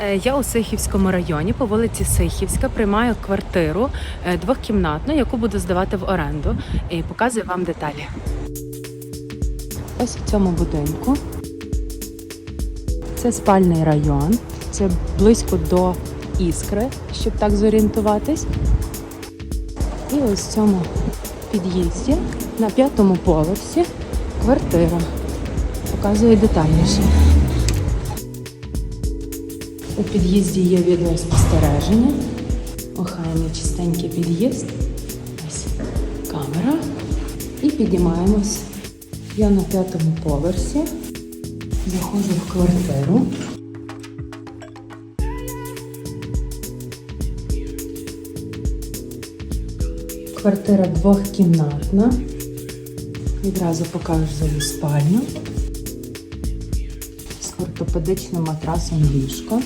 Е, Я у Сихівському районі по вулиці Сихівська приймаю квартиру е, двохкімнатну, яку буду здавати в оренду, і показую вам деталі. Ось в цьому будинку. Це спальний район, це близько до іскри, щоб так зорієнтуватись. І ось в цьому під'їзді на п'ятому поверсі квартира. Показую детальніше. У під'їзді є відеоспостереження. Охайний чистенький під'їзд. Ось камера. І піднімаємось. Я на п'ятому поверсі. Заходжу в квартиру. Квартира двохкімнатна. Відразу покажу свою спальню. З ортопедичним матрасом ліжко.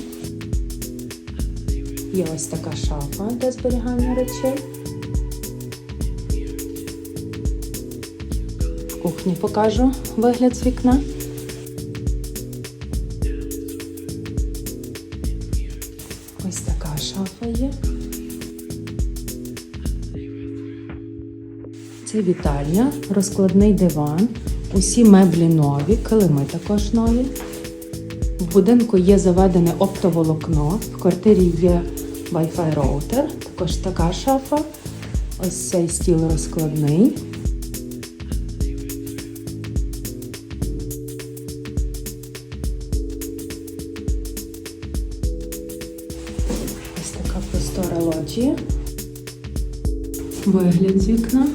Є ось така шафа для зберігання речей. В кухні покажу вигляд з вікна. Ось така шафа є. Це вітальня, розкладний диван, усі меблі нові, килими також нові. В будинку є заведене оптоволокно, в квартирі є Wi-Fi роутер, також така шафа. Ось цей стіл розкладний. Ось така простора лоджія. Вигляд з вікна.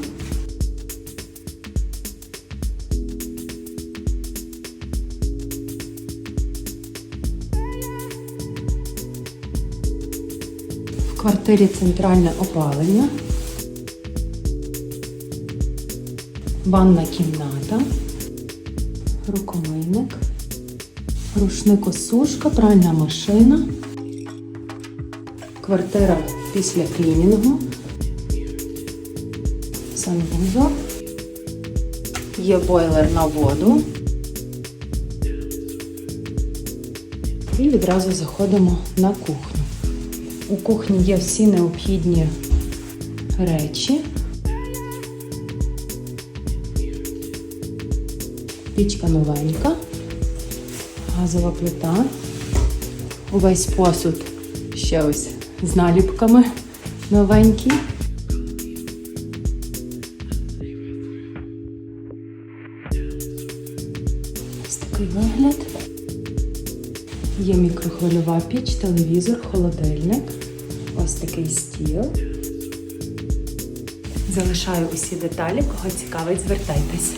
Квартирі центральне опалення. Ванна кімната. Рукомийник. Рушникосушка, пральна машина. Квартира після клінінгу. Санвузол. Є бойлер на воду. І відразу заходимо на кухню. У кухні є всі необхідні речі. Пічка новенька, газова плита. Увесь посуд ще ось з наліпками новенький. Ось такий вигляд. Є мікрохвильова піч, телевізор, холодильник. Ось такий стіл. Залишаю усі деталі. Кого цікавить, звертайтесь.